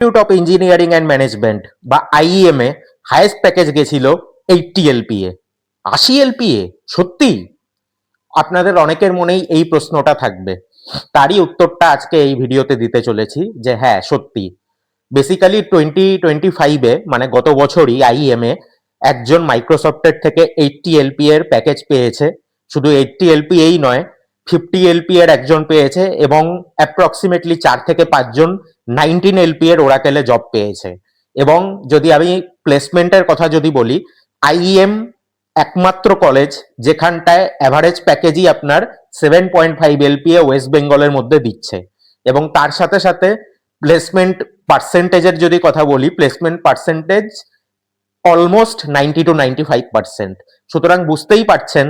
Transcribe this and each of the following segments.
Institute of engineering and management বা IEM এ highest package গেছিল এইটটি এলপিএ আশি এলপিএ সত্যি? আপনাদের অনেকের মনেই এই প্রশ্নটা থাকবে। তারই উত্তরটা আজকে এই ভিডিওতে দিতে চলেছি যে হ্যাঁ সত্যি। বেসিক্যালি টোয়েন্টি টোয়েন্টি ফাইভে মানে গত বছরই আইএম এ একজন মাইক্রোসফটের থেকে এইটটি এলপি এর প্যাকেজ পেয়েছে। শুধু এইটটি এলপি এই নয় ফিফটি এলপি এর একজন পেয়েছে এবং অ্যাপ্রক্সিমেটলি চার থেকে পাঁচজন নাইনটিন এলপি এর ওরাকেলে জব পেয়েছে। এবং যদি আমি প্লেসমেন্টের কথা যদি বলি আইএম একমাত্র কলেজ যেখানটায় অ্যাভারেজ প্যাকেজই আপনার seven point five LPA West বেঙ্গলের মধ্যে দিচ্ছে। এবং তার সাথে সাথে প্লেসমেন্ট পার্সেন্টেজের যদি কথা বলি placement percentage almost ninety two ninety five percent সুতরাং বুঝতেই পারছেন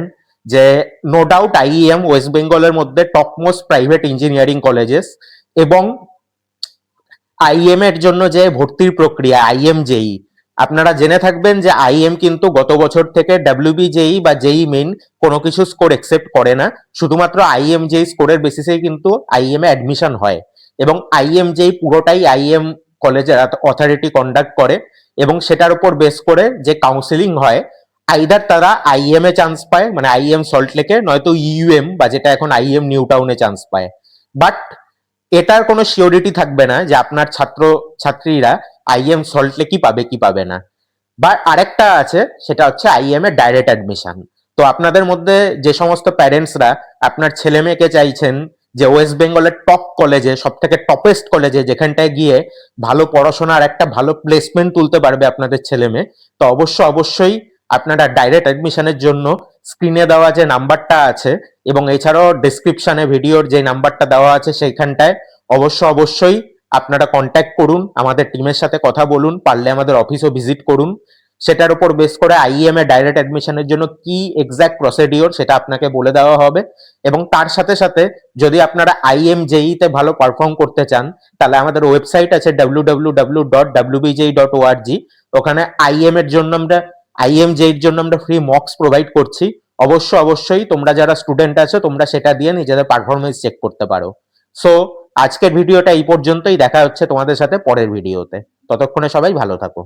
যে নো ডাউট আইএম ওয়েস্ট বেঙ্গলের মধ্যে top most private engineering colleges এবং আইএম এর জন্য যে ভর্তির প্রক্রিয়া আইএম জেই আপনারা জেনে থাকবেন যে আইএম কিন্তু গত বছর থেকে ডাব্লিউবি জেই বা জেই মেন কোনো কিছু স্কোর একসেপ্ট করে না। শুধুমাত্র আইএম জেই স্কোরের বেসিসেই কিন্তু আইএম এ অ্যাডমিশন হয় এবং আইএম জেই পুরোটাই আইএম কলেজের অথরিটি কন্ডাক্ট করে এবং সেটার উপর বেস করে যে কাউন্সিলিং হয় আইদার তারা আইএম এ চান্স পায় মানে আইএম সল্ট লেকে নয়তো ইউএম বা যেটা এখন আইএম নিউ টাউনে চান্স পায়। বাট এটার কোনো সিওরিটি থাকবে না যে আপনার ছাত্র, ছাত্রীরা আইএম সল্ট লেকই পাবে কি পাবে না। বা আরেকটা আছে, সেটা হচ্ছে আইএম এর ডাইরেক্ট অ্যাডমিশন তো আপনাদের মধ্যে যে সমস্ত প্যারেন্টসরা আপনার ছেলে মেয়েকে চাইছেন যে ওয়েস্ট বেঙ্গলের টপ কলেজে সব থেকে টপেস্ট কলেজে যেখানটায় গিয়ে ভালো পড়াশোনার একটা ভালো প্লেসমেন্ট তুলতে পারবে আপনাদের ছেলে মেয়ে তো অবশ্য, অবশ্যই আপনারা ডাইরেক্ট অ্যাডমিশনের জন্য স্ক্রিনে দেওয়া যে নাম্বারটা আছে এবং এছাড়াও ডিসক্রিপশনে ভিডিওর যে নাম্বারটা দেওয়া আছে সেইখানটায় অবশ্য অবশ্যই আপনারা কন্ট্যাক্ট করুন, আমাদের টিমের সাথে কথা বলুন, পারলে আমাদের অফিসও ভিজিট করুন। সেটার উপর বেস করে আইএম এ ডাইরেক্ট অ্যাডমিশনের জন্য কি এক্সাক্ট প্রসিডিওর সেটা আপনাকে বলে দেওয়া হবে এবং তার সাথে সাথে যদি আপনারা আইএম জেইতে ভালো পারফর্ম করতে চান, তাহলে আমাদের ওয়েবসাইট আছে ডাব্লিউ ডট ওআরজি ওখানে আইএম এর জন্য আমরা আইএম এর জন্য আমরা ফ্রি মক্স প্রোভাইড করছি। অবশ্য, অবশ্যই তোমরা যারা স্টুডেন্ট আছো, তোমরা সেটা দিয়ে নিজেদের পারফরমেন্স চেক করতে পারো। সো আজকের ভিডিওটা এই পর্যন্তই। দেখা হচ্ছে তোমাদের সাথে পরের ভিডিওতে ততক্ষণে সবাই ভালো থাকো।